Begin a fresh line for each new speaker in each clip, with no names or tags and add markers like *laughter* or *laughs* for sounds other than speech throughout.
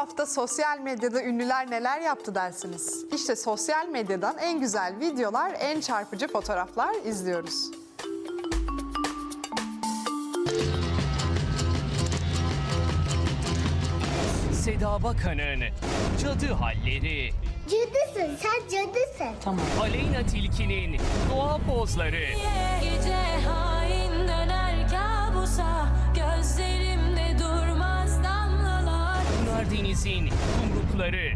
hafta sosyal medyada ünlüler neler yaptı dersiniz? İşte sosyal medyadan en güzel videolar, en çarpıcı fotoğraflar izliyoruz.
Seda Bakan'ın cadı halleri,
Cadısın sen cadısın.
Aleyna Tilki'nin doğa pozları,
Gece hain
Deniz'in kumrukları,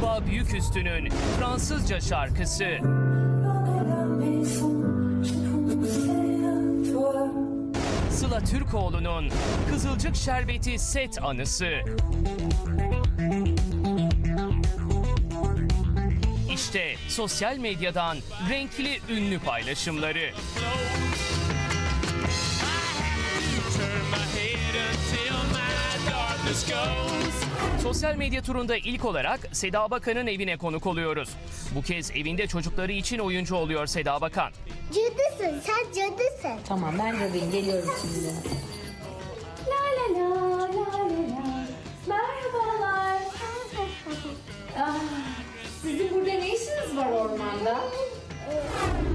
Tuba Büyüküstü'nün Fransızca şarkısı, Sıla Türkoğlu'nun Kızılcık Şerbeti set anısı. İşte sosyal medyadan renkli ünlü paylaşımları. Sosyal medya turunda ilk olarak Seda Bakan'ın evine konuk oluyoruz. Bu kez evinde çocukları için oyuncu oluyor Seda Bakan.
Cadısın sen cadısın.
Tamam ben cadıyım geliyorum şimdi.
La la la la la la. Merhabalar. Ah, sizin burada ne işiniz var ormanda?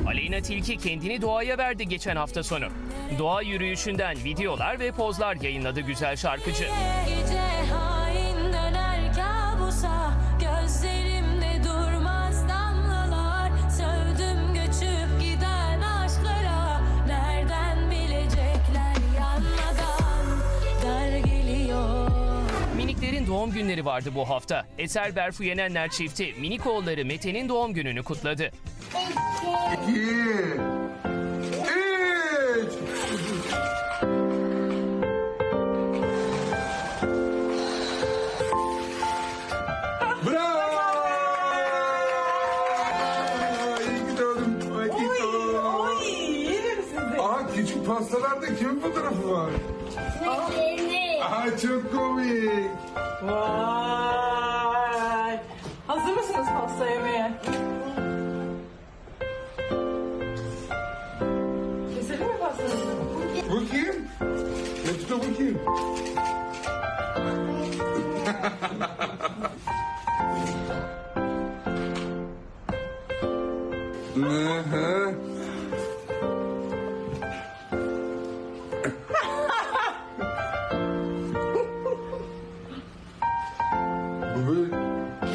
Aleyna Tilki kendini doğaya verdi geçen hafta sonu. Doğa yürüyüşünden videolar ve pozlar yayınladı güzel şarkıcı.
Gece hain döner kabusa Gözlerimde durmaz damlalar Sövdüm göçüp giden aşklara Nereden bilecekler yanmadan Dar geliyor
Miniklerin doğum günleri vardı bu hafta. Eser Berfu Yenenler çifti minik oğulları Mete'nin doğum gününü kutladı.
İki, pastalarda kimin fotoğrafı var? Aha çok komik.
Vay! Hazır mısınız pasta yemeye? Keselim mi pastanızı?
Bu kim? Metuta bu kim? *laughs* Hı hı.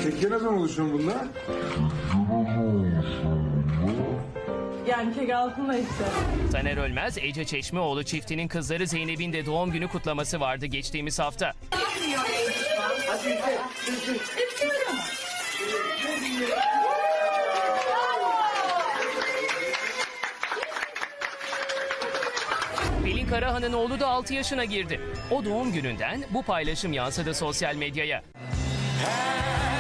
Keke ne zaman oluşuyor bunlar?
Yani kek altında işte.
Taner Ölmez, Ece Çeşmeoğlu çiftinin kızları Zeynep'in de doğum günü kutlaması vardı geçtiğimiz hafta. Pelin Karahan'ın oğlu da 6 yaşına girdi. O doğum gününden bu paylaşım yansıdı sosyal medyaya.
Happy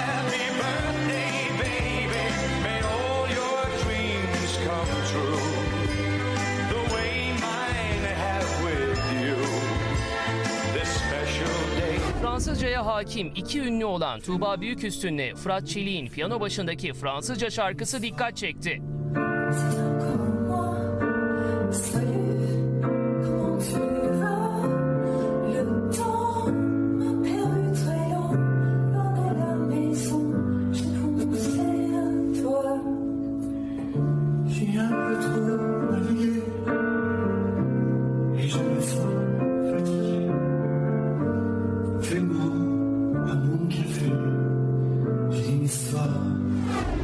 Fransızcaya hakim iki ünlü olan Tuğba Büyüküstün'le Fırat Çelik'in piyano başındaki Fransızca şarkısı dikkat çekti.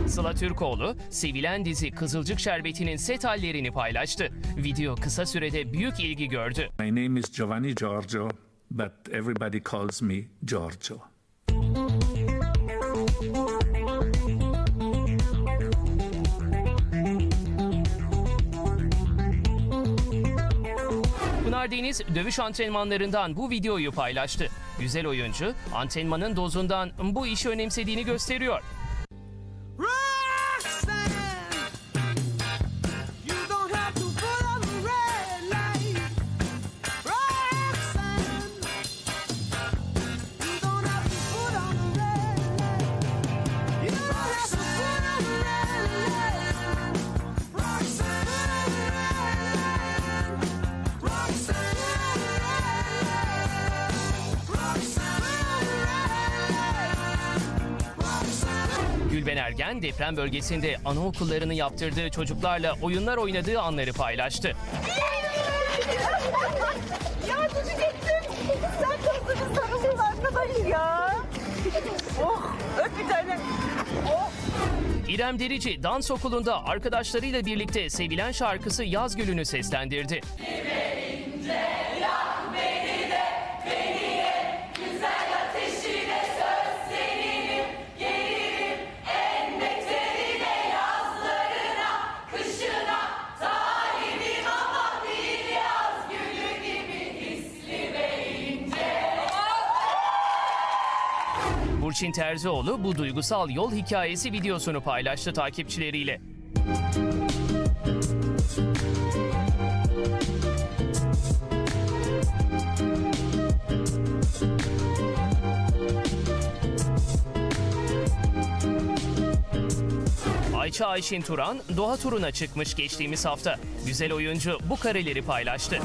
Sıla Türkoğlu, sevilen dizi Kızılcık Şerbeti'nin set hallerini paylaştı. Video kısa sürede büyük ilgi gördü.
My name is Giovanni Giorgio, but everybody calls me Giorgio.
Pınar Deniz dövüş antrenmanlarından bu videoyu paylaştı. Güzel oyuncu antrenmanın dozundan bu işi önemsediğini gösteriyor. Gülben Ergen deprem bölgesinde anaokullarını yaptırdığı çocuklarla oyunlar oynadığı anları paylaştı.
Ya ettim. Sen kızını sarılın arkadaş ya. Oh öp bir tane.
İrem Derici dans okulunda arkadaşlarıyla birlikte sevilen şarkısı Yaz Gülü'nü seslendirdi. Burçin Terzioğlu bu duygusal yol hikayesi videosunu paylaştı takipçileriyle. Ayça Ayşin Turan doğa turuna çıkmış geçtiğimiz hafta. Güzel oyuncu bu kareleri paylaştı.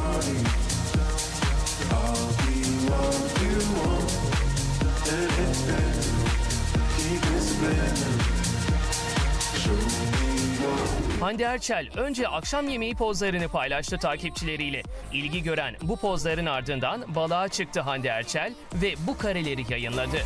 Hande Erçel önce akşam yemeği pozlarını paylaştı takipçileriyle. İlgi gören bu pozların ardından balığa çıktı Hande Erçel ve bu kareleri yayınladı.